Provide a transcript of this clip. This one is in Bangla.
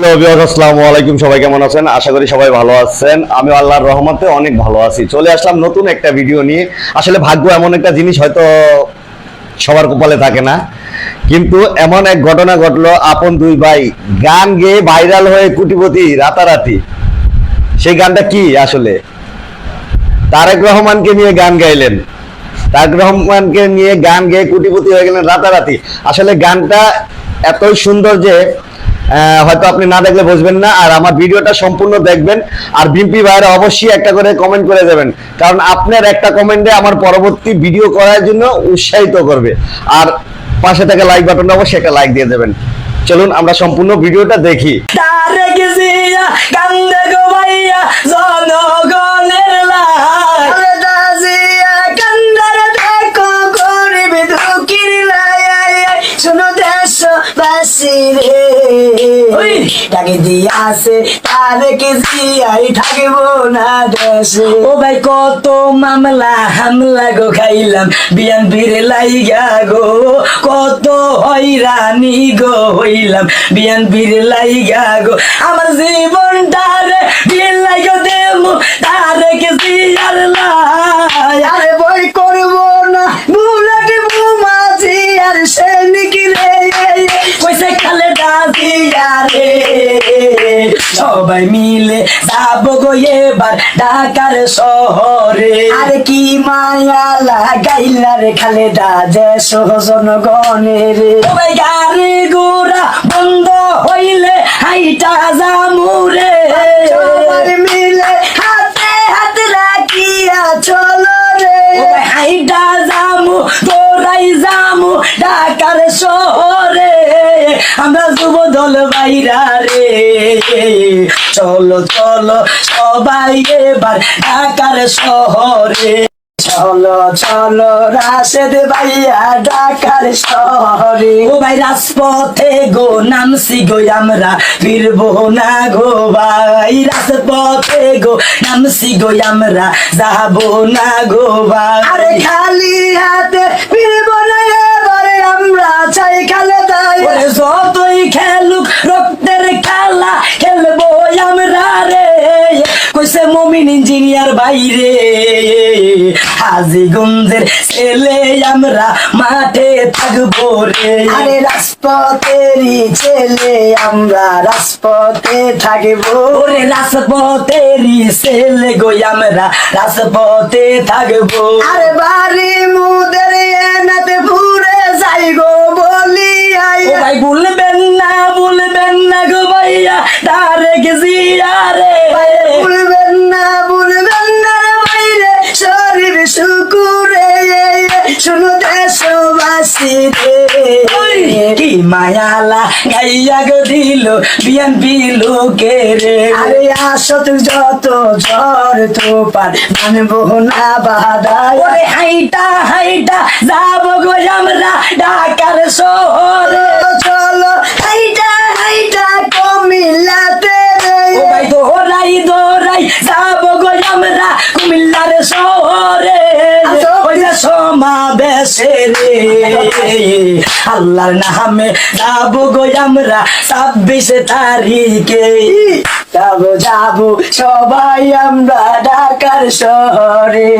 সবাই কেমন আছেন? আশা করি সবাই ভালো আছেন। আমি আল্লাহর অনেক ভালো আছি। চলে আসলাম নতুন একটা ভিডিও নিয়ে। আসলে ভাগ্য এমন একটা জিনিস হয়তো সবার কপালে থাকে না। কিন্তু এমন এক ঘটনা ঘটলো আপন দুই ভাই। গান গেয়ে ভাইরাল হয়ে কুটিপতি রাতারাতি। সেই গানটা কি আসলে? তারেক রহমানকে নিয়ে গান গাইলেন। তারেক রহমানকে নিয়ে গান গেয়ে কুটিপতি হয়ে গেলেন রাতারাতি। আসলে গানটা এতই সুন্দর যে হয়তো আপনি না দেখলে বুঝবেন না, আর আমার ভিডিওটা সম্পূর্ণ দেখবেন, আর বিম্পি ভাইয়েরা অবশ্যই একটা করে কমেন্ট করে দেবেন কারণ আপনার একটা কমেন্টে আমার পরবর্তী ভিডিও করার জন্য উৎসাহিত করবে, আর পাশে থেকে লাইক বাটনটা অবশ্যই একটা লাইক দিয়ে দেবেন। চলুন, আমরা সম্পূর্ণ ভিডিওটা দেখি। শোনো দেশবাসী রে ডাকে দিয়াছে জিয়াই থাকিব না দেশে। ও ভাই কত মামলা হামলা গো খাইলাম বিয়ান ফিরে লাইগা গো। কত হইরানি গো হইলাম বিয়ান ফিরে লাইগা গো। আমার জীবনটা সবাই মিলে যাব গো এবার ঢাকার শহরে। আর কি মায়া লাগাইলা রে খালে দাজে সহজন গনে রে সবাই গাড়ি বাইরা রে। চলো চলো, সবাই এবার ঢাকার শহরে। চলো চলো, রাশেদ ভাইয়া ঢাকার শহরে। ও ভাই, রাজপথে গো, নামছি গো আমরা, ফিরবো না গো ভাই। রাজপথে গো, নামছি গো আমরা, যাব না গো ভাই। আরে খালি হাতে ফিরবো না এবারে আমরা, চাই খালে তাই যতই ইঞ্জিনিয়ার বাইরে। হাজিগঞ্জের ছেলে আমরা মাঠে থাকব রে। আরে রাজপথেরই ছেলে আমরা রাজপথে থাকব। রে রাজপথেরই ছেলে গো আমরা রাজপথে থাকব। আরে বাড়ি মুদের এনাতে ঘুরে যাই গো বলি আই ভাই ভুলবেন না ভুলবেন না গো ভাইয়া তারে গেছিয়া রে। ভুলবেন মায়ালা গাইয়া গো দিল বিয়ান বিলু কে রে আরে আসত যত ঝড় তোপার মানবো না বাধা। ওরে হাইটা হাইটা যাব গো আমরা ঢাকার শহরে। চলো হাইটা হাইটা কমিল্লাতে রে। ও ভাই দৌড়াই দৌড়াই যাব গো আমরা কুমিল্লার শহরে। ওই সমাবেশে রে। আল্লাহর নামে যাব গো আমরা ছাব্বিশে তারিখে। যাব যাব সবাই আমরা ঢাকার শহরে।